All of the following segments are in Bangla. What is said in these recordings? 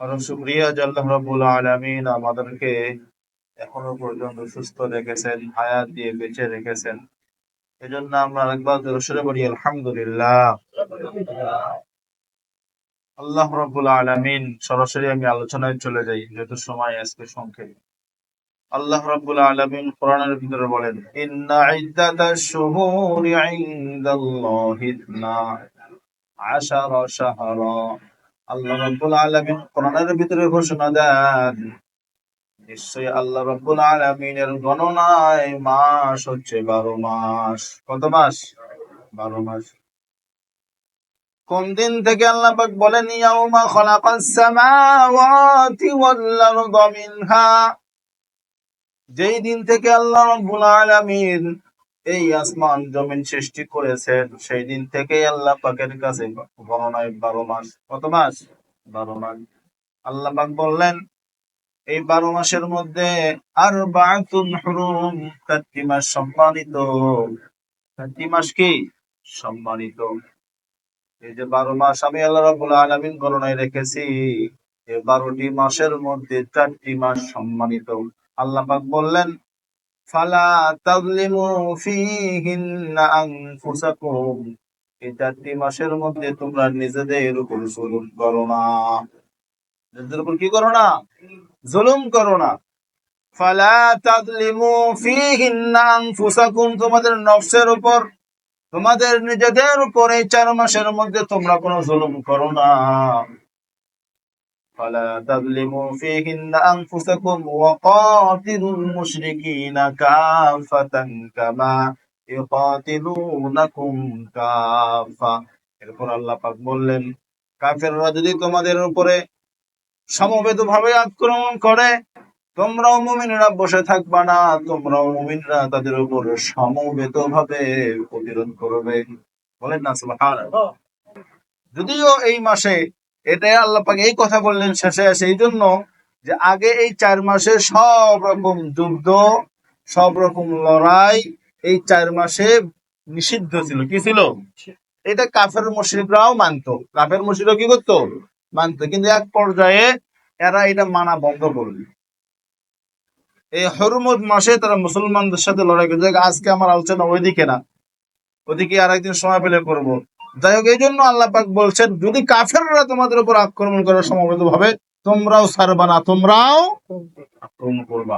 আরও শুক্রিয়া আল্লাহ রাব্বুল আলামিন আমাদেরকে এখনও পর্যন্ত সুস্থ রেখেছেন, হায়াত দিয়ে বেঁচে রেখেছেন। এজন্য আমরা একবার দর্শনে বলি, আলহামদুলিল্লাহ। আল্লাহ রাব্বুল আলামিন, সরাসরি আমি আলোচনায় চলে যাই, যেহেতু সময় আজকে সংক্ষেপ। আল্লাহ রাব্বুল আলামিন কোরআনের ভিতরে বলেন, ইন্না ইদ্দাতাশ শুহুরি ইনদাল্লাহি ইসনা আশারা শাহরা। আল্লাহ রাব্বুল আলামিন কোরআনের ভিতরে ঘোষণা দেন, নিশ্চয়ই আল্লাহ রাব্বুল আলামিনের গণনায় মাস হচ্ছে বারো মাস। কত মাস? বারো মাস। কোন দিন থেকে আল্লাহ পাক বলেন, ইয়াউমা খালাকাস সামাওয়াতি ওয়াল আরদা মিনহা যেই দিন থেকে আল্লাহ রাব্বুল আলামিন এই আসমান জমিন সৃষ্টি করেছেন সেই দিন থেকেই আল্লাহ পাকের কাছে গণনায় বারো মাস। কত মাস? বারো মাস। আল্লাহ পাক বললেন, এই বারো মাসের মধ্যে আর বাতুন হুরুম চারটি মাস সম্মানিত। চারটি মাস কি? সম্মানিত। এই যে বারো মাস আমি আল্লাহ রাবুল আলমিন গণনায় রেখেছি, এই বারোটি মাসের মধ্যে চারটি মাস সম্মানিত। আল্লাহ পাক বললেন ফালা তাজলিমু ফিহিন্না আনফুসাকুম এই চারটি মাসের মধ্যে তোমরা নিজেদের উপর জুলুম করো না। নিজেদের উপর কি করো না? জুলুম করো না। ফালা তাজলিমু ফিহিন্না আনফুসাকুম তোমাদের নফসের উপর, তোমাদের নিজেদের উপর এই চার মাসের মধ্যে তোমরা কোনো জুলুম করো না। فلا تظلموا فيهن أنفسكم وقاتلوا المشركين كافة كما يقاتلونكم كافة এরপর আল্লাহ পাক বললেন কাফেররা যদি তোমাদের উপরে সমবেত ভাবে আক্রমণ করে তোমরাও মুমিনরা বসে থাকবা না তোমরাও মুমিনরা তাদের উপর সমবেত ভাবে প্রতিরোধ করবে বলেন না সুবহানাল্লাহ যদিও এই মাসে এটাই আল্লাহ পাক এই কথা বললেন শেষে সেই জন্য যে আগে এই চার মাসে সব রকম যুদ্ধ, সব রকম লড়াই এই চার মাসে নিষিদ্ধ ছিল। কি ছিল? এটা কাফের মুশরিকরাও মানতো। কাফের মুশরিকরা কি করতো? মানতো। কিন্তু এক পর্যায়ে এরা এটা মানা বন্ধ করল। এই হরমত মাসে তারা মুসলমানদের সাথে লড়াই করছে আজকে আমার আলোচনা ওইদিকে না। ওদিকে আর একদিন সময় পেলে করব। যাই হোক এই জন্য আল্লাহ পাক বলছেন, যদি কাফেররা তোমাদের উপর আক্রমণ করে সমবেত ভাবে তোমরাও ছাড়বা না, তোমরাও আক্রমণ করবা।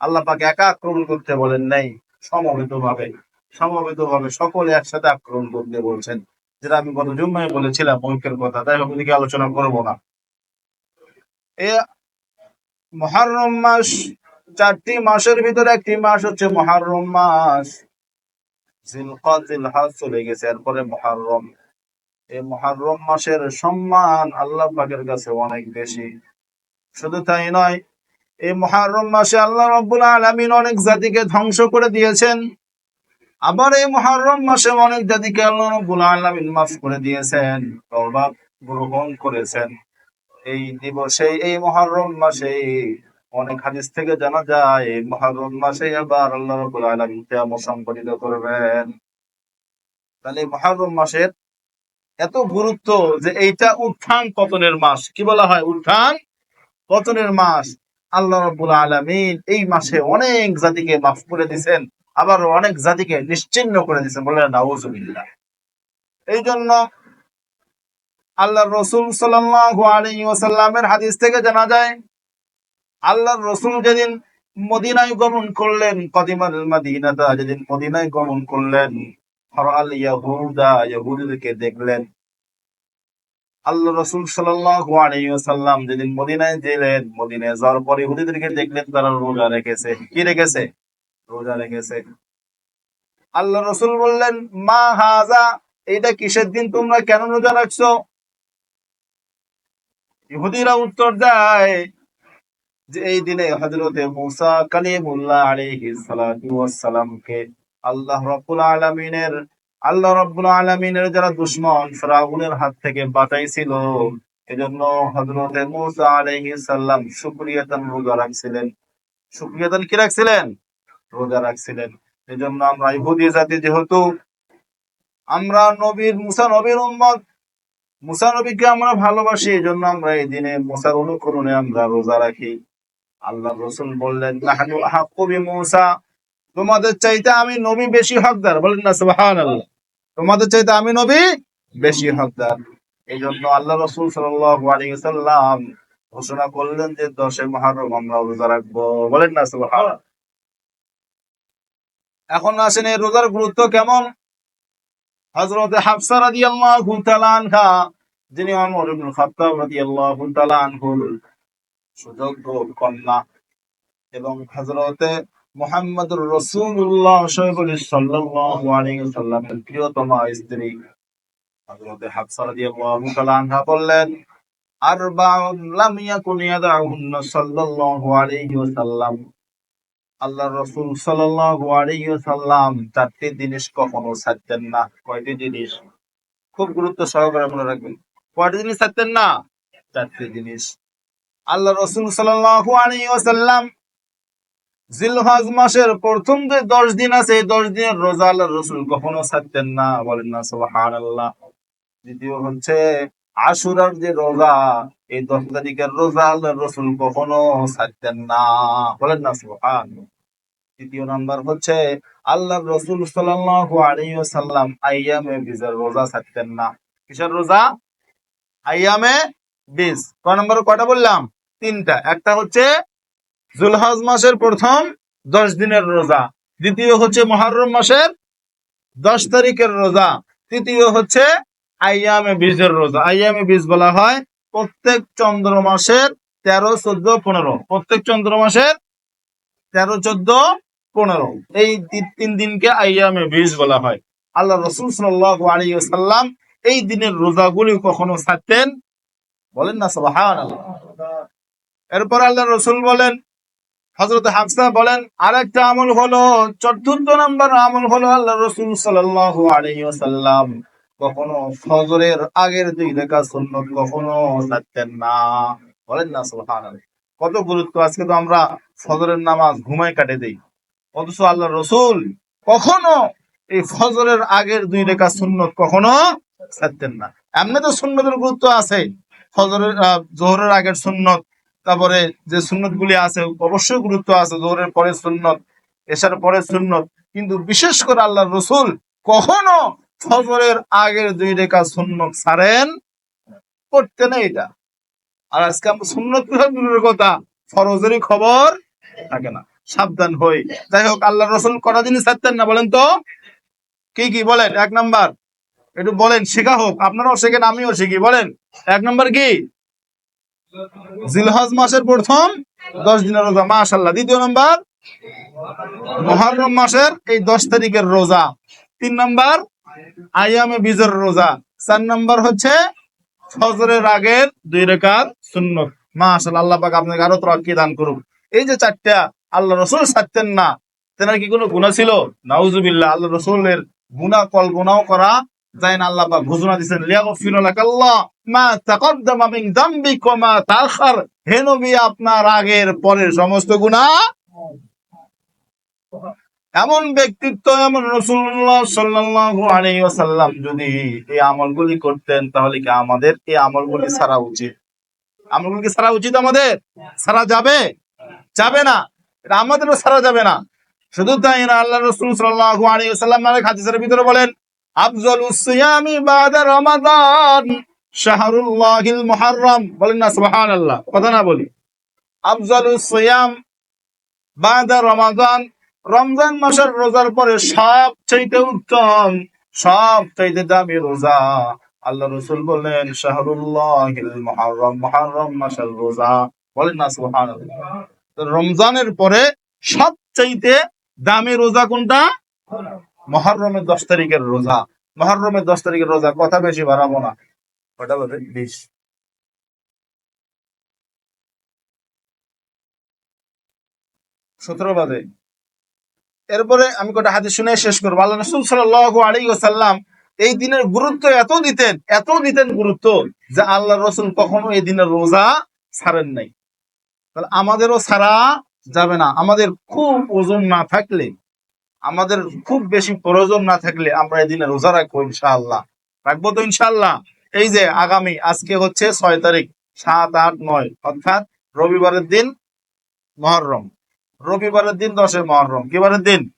আল্লাহ পাক একা আক্রমণ করতে বলেন নাই সমবেত ভাবে সমবেত ভাবে সকলে একসাথে আক্রমণ করতে বলছেন। যেটা আমি গত জুম্মায় বলেছিলাম, ঐক্যের কথা। তাই হোক ওদিকে আলোচনা করব না। এ মহারম মাস চারটি মাসের ভিতরে একটি মাস হচ্ছে মহারম মাস। জিলকদ চলে গেছে। এরপরে মহারম এই মহারম মাসের সম্মান আল্লাহ পাকের কাছে অনেক বেশি। শুধু তাই নয়, এই মহারম মাসে আল্লাহ রব্বুল আলামিন অনেক জাতিকে ধ্বংস করে দিয়েছেন। আবার এই মহারম মাসে অনেক জাতিকে আল্লাহ রব্বুল আলামিন মাফ করে দিয়েছেন গ্রহণ করেছেন। এই দিবসে, এই মহারম মাসে অনেক হাদিস থেকে জানা যায় মহারম মাসে আবার আল্লাহ রাব্বুল আলামিন কিয়ামত সংঘটিত করবেন। তাহলে মহারম মাসের এত গুরুত্ব যে এইটা উত্থান পতনের মাস। কি বলা হয় উত্থান? পতনের মাস। আল্লাহ রাব্বুল আলামিন এই মাসে অনেক জাতিকে মাফ করে দিয়েছেন আবার অনেক জাতিকে নিশ্চিহ্ন করে দিয়েছেন বলে নাউজুবিল্লাহ। এই জন্য আল্লাহ রসুল সাল্লাহ আলাইহি ওয়াসাল্লামের হাদিস থেকে জানা যায় আল্লাহর রসুল যেদিন মদিনায় গমন করলেন, কদিমাল মাদিনাতা যেদিন মদিনায় গমন করলেন হরাল ইয়াহুদা, ইয়াহুদিদেরকে দেখলেন। আল্লাহ রসুল ওয়াসাল্লাম যেদিন মদিনায় গেলেন, মদিনায় যাওয়ার পরে ইহুদিদেরকে দেখলেন, তারা রোজা রেখেছে। কি রেখেছে? রোজা রেখেছে। আল্লাহ রসুল বললেন, মা হাজা এটা কিসের দিন? তোমরা কেন রোজা রাখছো? ইহুদিরা উত্তর দেয় যে এই দিনে হজরতে মুসা কালিমুল্লাহ ওয়াস সালামকে আল্লাহ রাব্বুল আলামিনের, আল্লাহ রাব্বুল আলামিনের যারা দুশমন, ফিরাউনের হাত থেকে বাঁচাইছিল। এজন্য হযরতে মুসা শুকরিয়াতান রোজা রাখছিলেন। কি রাখছিলেন? রোজা রাখছিলেন। এজন্য আমরা ইহুদি জাতি যেহেতু, আমরা নবীর, মুসা নবীর উম্মত, মুসা নবীকে আমরা ভালোবাসি এই জন্য আমরা এই দিনে মুসার অনুকরণে আমরা রোজা রাখি। আল্লাহ রসুল বললেন, নাহানু আহাক্কু বিমূসা। তোমাদের চাইতে আমি নবী বেশি হকদার। বলেন না, সুবহানাল্লাহ। তোমাদের চাইতে আমি নবী বেশি হকদার। এই জন্য আল্লাহ রসুল ওয়াসাল্লাম ঘোষণা করলেন যে দশে মহরম আমরা রোজা রাখব। বলেন না, সুবহানাল্লাহ। এখন আসেন এই রোজার গুরুত্ব কেমন? হযরত হাফসা তাআলা আনহা, যিনি ইবনে খাত্তাব তাআলা আনহুর সুযোগ্য কন্যা। এবং সাল্লাল্লাহু আলাইহি ওয়াসাল্লামের প্রিয়তমা স্ত্রী। বললেন সাল্লাল্লাহু আলাইহি ওয়াসাল্লাম। সাল্লাল্লাহু আলাইহি ওয়াসাল্লাম চারটি জিনিস কখনো ছাড়তেন না। কয়টি জিনিস? খুব গুরুত্ব সহকারে মনে রাখবেন। কয়টি জিনিস ছাড়তেন না? চারটি জিনিস। আল্লাহ রসুল ওয়াসাল্লাম জিলহজ মাসের প্রথম যে দশ দিন আছে, এই দশ দিনের রোজা আল্লাহ রসুল কখনো ছাড়তেন না। বলেন না, সুবহানাল্লাহ। দ্বিতীয় হচ্ছে, আশুরার যে রোজা, এই দশ তারিখের রোজা আল্লাহ রসুল কখনো ছাড়তেন না। বলেন না সুবহান তৃতীয় নাম্বার হচ্ছে আল্লাহ রসুল সাল্লাল্লাহু আলাইহি ওয়াসাল্লাম আইয়ামে বীজের রোজা ছাড়তেন না। কিসের রোজা? আইয়ামে বীজ। কয় নম্বর কয়টা বললাম? তিনটা। একটা হচ্ছে জুলহাজ মাসের প্রথম দশ দিনের রোজা। দ্বিতীয় হচ্ছে মহরম মাসের দশ তারিখের রোজা। তৃতীয় হচ্ছে আইয়ামে বীজের রোজা। আইয়ামে বীজ বলা হয় প্রত্যেক চন্দ্র মাসের তেরো, চোদ্দ, পনেরো। প্রত্যেক চন্দ্র মাসের তেরো, চোদ্দ, পনেরো। এই তিন দিনকে আইয়ামে বীজ বলা হয়। আল্লাহ রসুল ওয়াসাল্লাম এই দিনের রোজাগুলি কখনো ছাড়তেন? বলেন না, সুবহানাল্লাহ। এরপর আল্লাহ রসুল বলেন হজরত হাফসা বলেন, আরেকটা আমল হলো, চতুর্থ নম্বর আমল হলো আল্লাহ রসুল সাল্লাল্লাহু আলাইহি ওয়াসাল্লাম। কখনো ফজরের আগের দুই রেখা সুন্নত কখনো ছাড়তেন না। বলেন না, সুবহানাল্লাহ। কত গুরুত্ব, আজকে তো আমরা ফজরের নামাজ ঘুমায় কাটে দেই। অথচ আল্লাহ রসুল কখনো এই ফজরের আগের দুই রেখা সুন্নত কখনো ছাড়তেন না। এমনি তো সুন্নতের গুরুত্ব আছে। ফজরের জোহরের আগের সুন্নত তারপরে যে সুন্নত গুলি আছে, অবশ্যই গুরুত্ব আছে, জোহরের পরে সুন্নত এসার পরে সুন্নত। কিন্তু বিশেষ করে আল্লাহ রসুল কখনো ফজরের আগের দুই রেখা সুন্নত ছাড়েন, করতে না এটা। আর আজকে আমরা সুন্নত কথা? ফরজেরই খবর থাকে না, সাবধান হই। যাই হোক আল্লাহ রসুল কটা জিনিস ছাড়তেন না বলেন তো? কি কি বলেন? এক নাম্বার, একটু বলেন, শেখা হোক। আপনারাও শেখেন, আমিও শিখি, বলেন। এক নাম্বার কি? জিলহজ মাসের প্রথম দশ দিনের রোজা মাশাল্লাহ দ্বিতীয় নাম্বার মহরম মাসের এই দশ তারিখের রোজা। তিন নাম্বার, আয়ামে বীজের রোজা। চার নাম্বার হচ্ছে ফজরের আগের দুই রেখার সুন্নত। মাশাল্লাহ আল্লাহ পাক আপনাকে আরও তরক্কি দান করুক। এই যে চারটা, আল্লাহ রসুল ছাড়তেন না। তেনার কি কোনো গুণা ছিল? নাউজুবিল্লাহ, আল্লাহ রসুলের গুণা কল্পনাও করা যায় না। আল্লাহ পাক ঘোষণা দিচ্ছেন লিয়াগফিরু লাকাল্লাহ। আপনার আগের পরের সমস্ত গুনাহ। এমন ব্যক্তিত্ব, এমন রসুল্লাহ যদি এই আমলগুলি করতেন, তাহলে কি আমাদের এই আমলগুলি ছাড়া উচিত? ছাড়া উচিত আমাদের? ছাড়া যাবে? যাবে না। এটা আমাদেরও ছাড়া যাবে না। শুধু তাই না, আল্লাহ রসুল সাল্লাল্লাহু আলাইহি আরেক হাদিসের ভিতরে বলেন, আফজালুস সিয়ামি বাদা রমাদান। শাহরুল্লাহিল মুহাররম। বলেন না, সুবহানাল্লাহ। কথা না বলি। আফজালুস সিয়াম বাদা রমাদান। রমজান মাসের রোজার পরে সব চাইতে উত্তম সব চাইতে দামি রোজা। আল্লাহ শাহরুল্লাহিল মুহাররম মুহাররম মাসের রোজা। বলেন না রমজানের পরে দামি রোজা কোনটা? মহরমের দশ তারিখের রোজা। মহরমের দশ তারিখের রোজা, কথা বেশি বাড়াবো না। কটা বাজে বিশ সতেরো বাজে এরপরে আমি কটা হাতে শুনে শেষ করব। আল্লাহ রসুল সাল্লাল্লাহু আলাইহি ওয়াসাল্লাম এই দিনের গুরুত্ব এত দিতেন এত দিতেন গুরুত্ব যে আল্লাহ রসুল কখনো এই দিনের রোজা ছাড়েন নাই। তাহলে আমাদেরও ছাড়া যাবে না। আমাদের খুব ওজন না থাকলে, আমাদের খুব বেশি প্রয়োজন না থাকলে আমরা এই দিনে রোজা রাখব ইনশাআল্লাহ। রাখব তো ইনশাআল্লাহ। এই যে আগামী, আজকে হচ্ছে ছয় তারিখ, সাত, আট, নয়, অর্থাৎ রবিবারের দিন মহরম। রবিবারের দিন দশে মহরম। কিবারের দিন?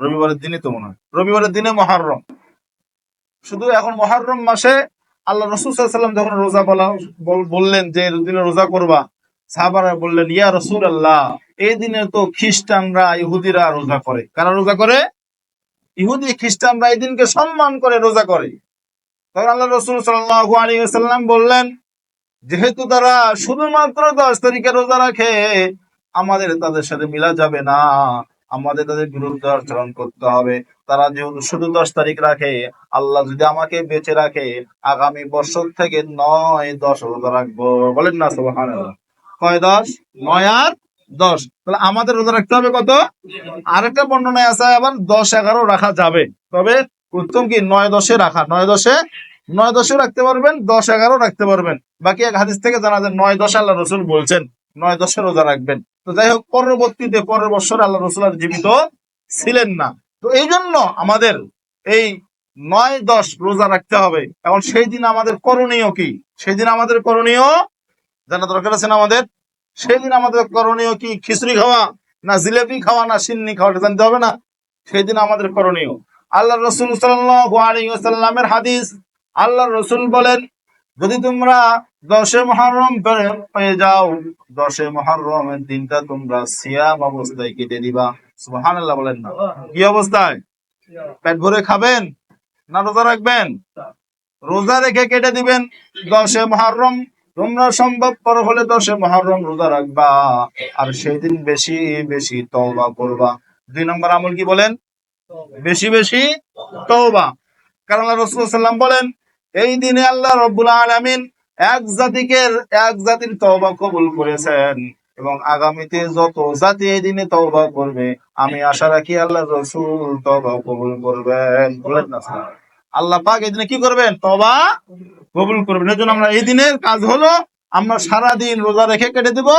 রবিবারের দিনই তো মনে হয়। রবিবারের দিনে মহরম। শুধু এখন মহরম মাসে আল্লাহ রসুল যখন রোজা বলা বল- বললেন যে দিনে রোজা করবা, সাহাবারা বললেন, ইয়া রসুল আল্লাহ এই দিনে তো খ্রিস্টানরা, ইহুদিরা রোজা করে। কারা রোজা করে? ইহুদি খ্রিস্টানরা এই দিনকে সম্মান করে রোজা করে। তখন আল্লাহ রসুল সাল্লাহ আলী সাল্লাম বললেন, যেহেতু তারা শুধুমাত্র দশ তারিখে রোজা রাখে, আমাদের তাদের সাথে মিলা যাবে না। আমাদের তাদের বিরুদ্ধে আচরণ করতে হবে। তারা যেহেতু শুধু দশ তারিখ রাখে, আল্লাহ যদি আমাকে বেঁচে রাখে, আগামী বছর থেকে নয় দশ রোজা রাখব। বলেন না, সুবহানাল্লাহ। কয় দশ? নয় আর দশ। তাহলে আমাদের রোজা রাখতে হবে কত? আরেকটা বর্ণনায় আছে, আবার দশ এগারো রাখা যাবে। তবে উত্তম কি? নয় দশে রাখা। নয় দশে? নয় দশে রাখতে পারবেন, দশ এগারো রাখতে পারবেন। বাকি এক হাদিস থেকে জানা যায়, নয় দশ আল্লাহ রসুল বলছেন, নয় দশে রোজা রাখবেন। তো যাই হোক পরবর্তীতে, পরের বছর আল্লাহ রসুল আর জীবিত ছিলেন না। তো এই জন্য আমাদের এই নয় দশ রোজা রাখতে হবে। এখন সেই দিন আমাদের করণীয় কি? সেই দিন আমাদের করণীয়, জানা দরকার আছে না আমাদের? সেই দিন আমাদের করণীয় কি? খিচুড়ি খাওয়া না জিলেপি খাওয়া না সিন্নি খাওয়াটা জানতে হবে না? সেই দিন আমাদের করণীয়। আল্লাহ রসুল সাল্লামের হাদিস। আল্লাহ রসুল বলেন, যদি তোমরা দশে মহরম পেয়ে যাও, দশে মহরমের দিনটা তোমরা সিয়াম অবস্থায় কেটে দিবা সুবহানাল্লাহ বলেন না। কি অবস্থায়? পেট ভরে খাবেন না রোজা রাখবেন? রোজা রেখে কেটে দিবেন দশে মহরম তোমরা সম্ভবপর হলে দশে মহরম রোজা রাখবা। আর সেই দিন বেশি বেশি তওবা করবা। দুই নম্বর আমল কি বলেন? বেশি বেশি তওবা। কারণ রাসূলুল্লাহ সাল্লাম বলেন, এই দিনে আল্লাহ রব্বুল আলামিন এক জাতিকে, এক জাতির তওবা কবুল করেছেন এবং আগামীতে যত জাতি এই দিনে তওবা করবে, আমি আশা রাখি আল্লাহ রসুল তওবা কবুল করবেন। বলেন না? আল্লাহ পাক এই দিনে কি করবেন? তওবা কবুল করবেন। এর জন্য আমরা এই দিনের কাজ হলো, আমরা সারা দিন রোজা রেখে কেটে দেব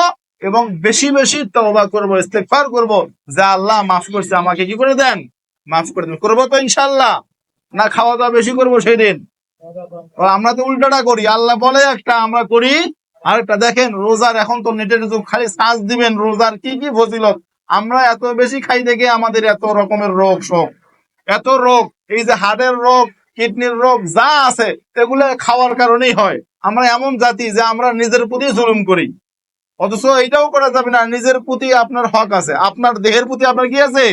এবং বেশি বেশি তওবা করব, ইস্তেগফার করব। যে আল্লাহ মাফ করছে, আমাকে কি করে দেন? মাফ করে দেন করব তো ইনশাআল্লাহ না, খাওয়া দাওয়া বেশি করব সেই দিন আমরা তো উল্টাটা করি। আল্লাহ বলে একটা, আমরা করি। আরেকটা, দেখেন, রোজার এখন তো নেটের যুগ। খালি সার্চ দিবেন রোজার কি কি ফজিলত? আমরা এত বেশি খাই দেখে আমাদের এত রকমের রোগ শোক। এত রোগ, এই যে হার্টের রোগ, কিডনির রোগ, যা আছে, এগুলো খাওয়ার কারণেই হয়। আমরা এমন জাতি যে আমরা নিজের প্রতি জুলুম করি। অথচ এটাও করা যাবে না। নিজের প্রতি আপনার হক আছে। আপনার দেহের প্রতি আপনার কি আছে?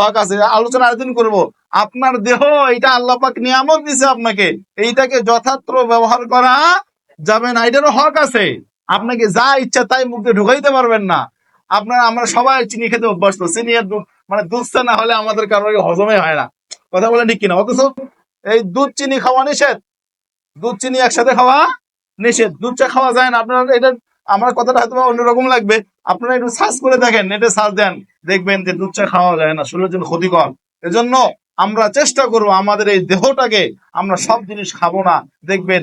হক আছে, আলোচনা আরেকদিন করব। আপনার দেহ, এটা আল্লাহ পাক নিয়ামত দিছে আপনাকে। এইটাকে যথার্থ ব্যবহার করা যাবে না, এটারও হক আছে। আপনাকে যা ইচ্ছা তাই মুখে ঢুকাইতে পারবেন না। আপনার, আমরা সবাই চিনি খেতে অভ্যস্ত। চিনি আর মানে দুধ চা না হলে আমাদের কারোর হজমে হয় না। কথা বলে ঠিক কিনা? অথচ এই দুধ, চিনি খাওয়া নিষেধ। দুধ, চিনি একসাথে খাওয়া নিষেধ। দুধ চা খাওয়া যায় না। আপনার, এটা, আমার কথাটা হয়তো অন্যরকম লাগবে। আপনারা একটু সার্চ করে দেখেন, নেটে সার্চ দেন, দেখবেন যে দুধ চা খাওয়া যায় না, শরীরের জন্য ক্ষতিকর। এজন্য আমরা চেষ্টা করব আমাদের এই দেহটাকে আমরা সব জিনিস খাব না। দেখবেন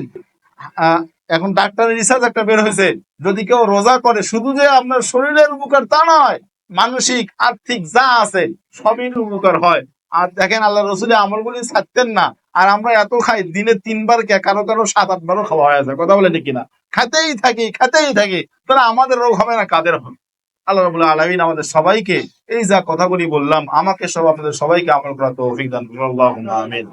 এখন ডাক্তারের রিসার্চ একটা বের হয়েছে, যদি কেউ রোজা করে, শুধু যে আপনার শরীরের উপকার তা নয়, মানসিক, আর্থিক যা আছে, সবই উপকার হয়। আর দেখেন, আল্লাহ রসুলের আমলগুলি ছাড়তেন না। আর আমরা এত খাই, দিনে তিনবার কে, কারও কারও সাত আটবারও খাওয়া হয়ে যায়, কথা বলে ঠিক কিনা? খেতেই থাকি খেতেই থাকি। তাহলে আমাদের রোগ হবে না, কাদের হবে? আল্লাহ রবুল্লাহ আলমিন আমাদের সবাইকে এই যা কথাগুলি বললাম, আমাকে সব আপনাদের সবাইকে আমার করা করুন। আমিন।